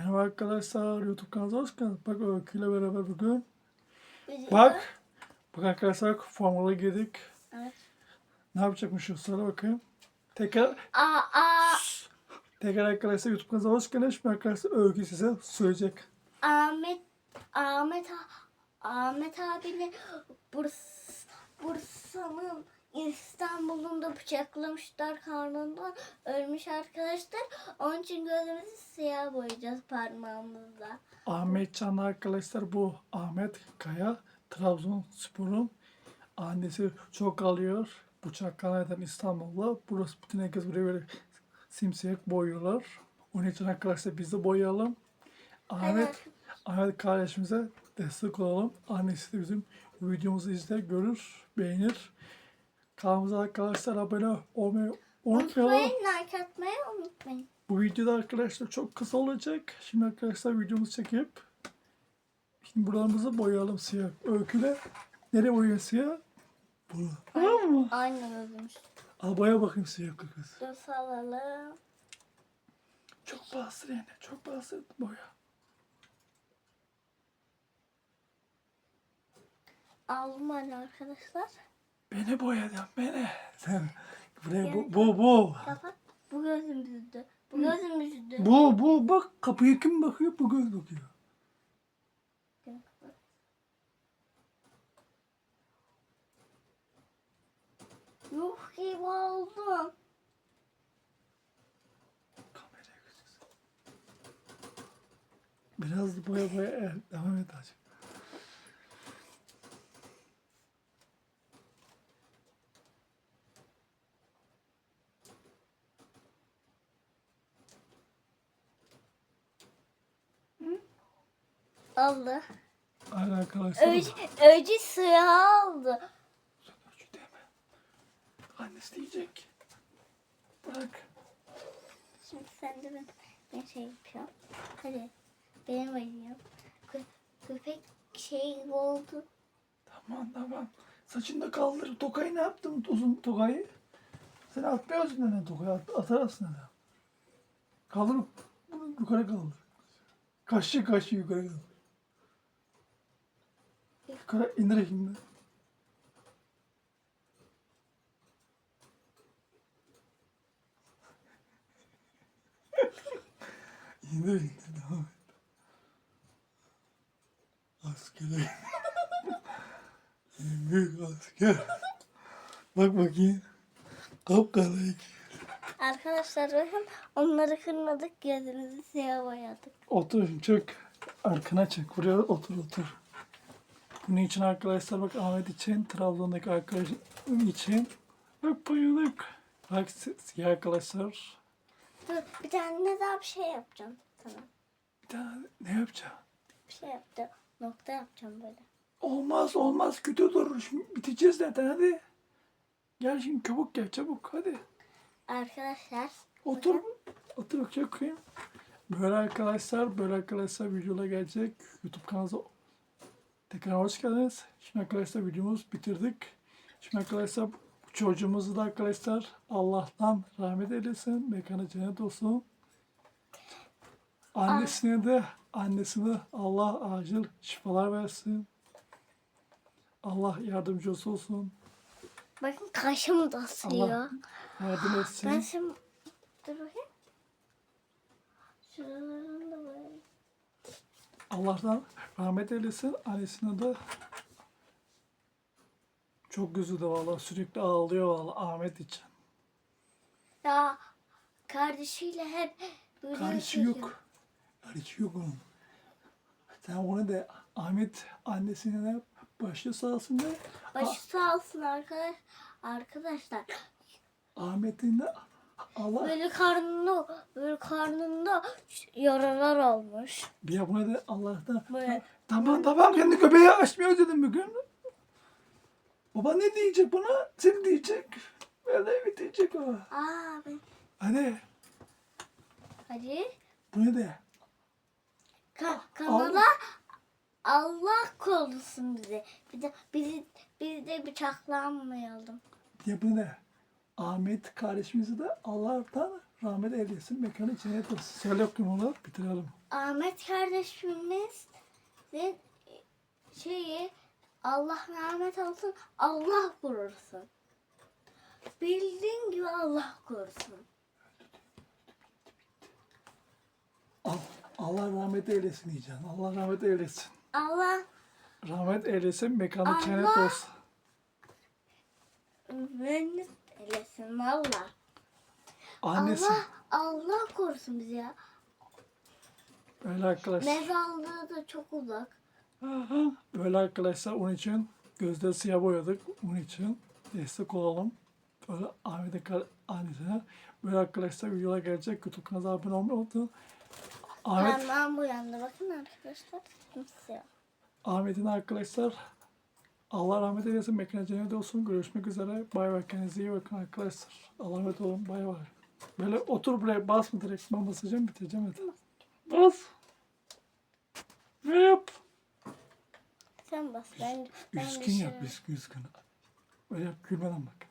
Merhaba arkadaşlar YouTube kanalına hoş geldiniz. Bak Öykü ile beraber bugün. Bak. Bak arkadaşlar formula girdik. Evet. Ne yapacakmışız söyle bakayım. Tekrar Aa, aa, tekrar arkadaşlar YouTube kanalına hoş geldiniz. Şimdi arkadaşlar Öykü size söyleyecek. Ahmet Ahmet Ahmet abini Burs, Bursa'nın İstanbul'un da bıçaklamışlar karnından ölmüş arkadaşlar. Onun için gözümüzü siyah boyayacağız parmağımızla. Ahmet Can arkadaşlar bu Ahmet Kaya Trabzonspor'un annesi çok alıyor. Bıçaklanan İstanbul'da. Burası bütün herkes buraya böyle simsiyah boyuyorlar. Onun için arkadaşlar biz de boyayalım. Ahmet Ahmet kardeşimize destek olalım. Annesi de bizim videomuzu izler, görür, beğenir. Kanalımıza arkadaşlar abone olmayı unutmayalım. Unutmayın like atmayı unutmayın. Bu videoda arkadaşlar çok kısa olacak. Şimdi arkadaşlar videomuzu çekip şimdi buralarımızı boyayalım siyah. Öyküle nereye boyayalım siyah? Bunu. Tamam mı? Aynı gözümüz. Al boya bakayım siyah kız. Dur salalım. Çok bastır yani. Çok bastır boya. Aldım hani arkadaşlar. Beni boya diyorum beni. Sen buraya bu bu bu. Kapat. Bu gözümüzdü. Bu gözümüzdü. Bu bu bak kapıya kim bakıyor? Bu göz bakıyor. Yuh gibi oldum. Kameraya gözüksün. Biraz boya boya evet, devam et hacı. Aldı. Arkadaşlar. Öcü, öcü suya aldı. Ölçü deme. Annesi diyecek. Bırak. Şimdi sen de ben, ben şey yapıyorum. Hadi. Benim oynuyorum. Kö, köpek şey oldu. Tamam tamam. Saçını da kaldır. Tokayı ne yaptın uzun tokayı? Sen atmıyorsun neden tokayı? At, atarsın neden? Kaldır. Bunu yukarı kaldır. Kaşı kaşı yukarı kaldır. Yukarı indir şimdi. indir indir devam et. Askere. En büyük asker. Bak bakayım. Kapkara Arkadaşlar bakın onları kırmadık gözümüzü siyah boyadık. Otur çök. Arkana çek. Buraya otur otur. Bunun için arkadaşlar bak Ahmet için Trabzon'daki arkadaşım için bak bayılık. Bak si- siyah arkadaşlar. Dur bir tane daha bir şey yapacağım sana. Bir tane ne yapacağım? Bir şey yaptım. Nokta yapacağım böyle. Olmaz olmaz kötü durur. Şimdi biteceğiz zaten hadi. Gel şimdi çabuk gel çabuk hadi. Arkadaşlar Otur. Otur çok koyayım. Böyle arkadaşlar, böyle arkadaşlar videolar gelecek. YouTube kanalımıza tekrar hoş geldiniz. Şimdi arkadaşlar videomuzu bitirdik. Şimdi arkadaşlar çocuğumuzu da arkadaşlar Allah'tan rahmet eylesin. Mekanı cennet olsun. Annesine de annesine Allah acil şifalar versin. Allah yardımcısı olsun. bakın kaşım da asılıyor. Allah yardım etsin. Ben şimdi dur bakayım. Şuralarını da böyle. Allah'tan rahmet eylesin. Annesine de çok gözü de valla sürekli ağlıyor valla Ahmet için. Ya kardeşiyle hep video Kardeşi yok. Kardeşi yok onun. Sen onu da Ahmet annesine de başı sağ olsun de. Başı sağ olsun arkadaş. Arkadaşlar Ahmet'in de Allah böyle karnında böyle karnında yaralar olmuş. bir abone de Allah'tan. Böyle. Tamam tamam kendi köpeği açmıyor dedim bugün. Baba ne diyecek buna? Seni diyecek. Böyle mi diyecek o? Aa ben Hadi hadi bu ne de? Ka- kanala Allah korusun bizi. Bir de bizi biz de bıçaklanmayalım. Ya bu ne? Ahmet kardeşimizi de Allah'tan rahmet eylesin. Mekanı cennet olsun. Söyle okuyun onu bitirelim. Ahmet kardeşimiz de şeyi Allah rahmet olsun Allah korusun. Bildiğin gibi Allah korusun. Al- Allah rahmet eylesin diyeceksin. Allah rahmet eylesin. Allah Rahmet eylesin. Mekanı Allah. cennet olsun. mühendis eylesin valla. Annesi. Allah Allah korusun bizi ya. Böyle arkadaşlar. Mezarlığı da çok uzak. Aha, Böyle arkadaşlar onun için gözleri siyah boyadık. Onun için destek olalım. Böyle Ahmet'in kar- annesine. Böyle arkadaşlar videolar gelecek. YouTube kanalına abone olmayı unutmayın. Ahmet, Parmağım bu yanda bakın arkadaşlar. Simsiyah. Ahmet'in arkadaşlar Allah rahmet eylesin. Mekanı cennet olsun. Görüşmek üzere. Bay bay. Kendinize iyi bakın arkadaşlar. Allah'a emanet olun. Bay bay. Böyle otur buraya basma direkt. Ben basacağım bitireceğim hadi. Bas. Ne yap? Sen bas. Ben, ben Üzgün yap, üzgün üzgün. Öyle yap, gülmeden bak.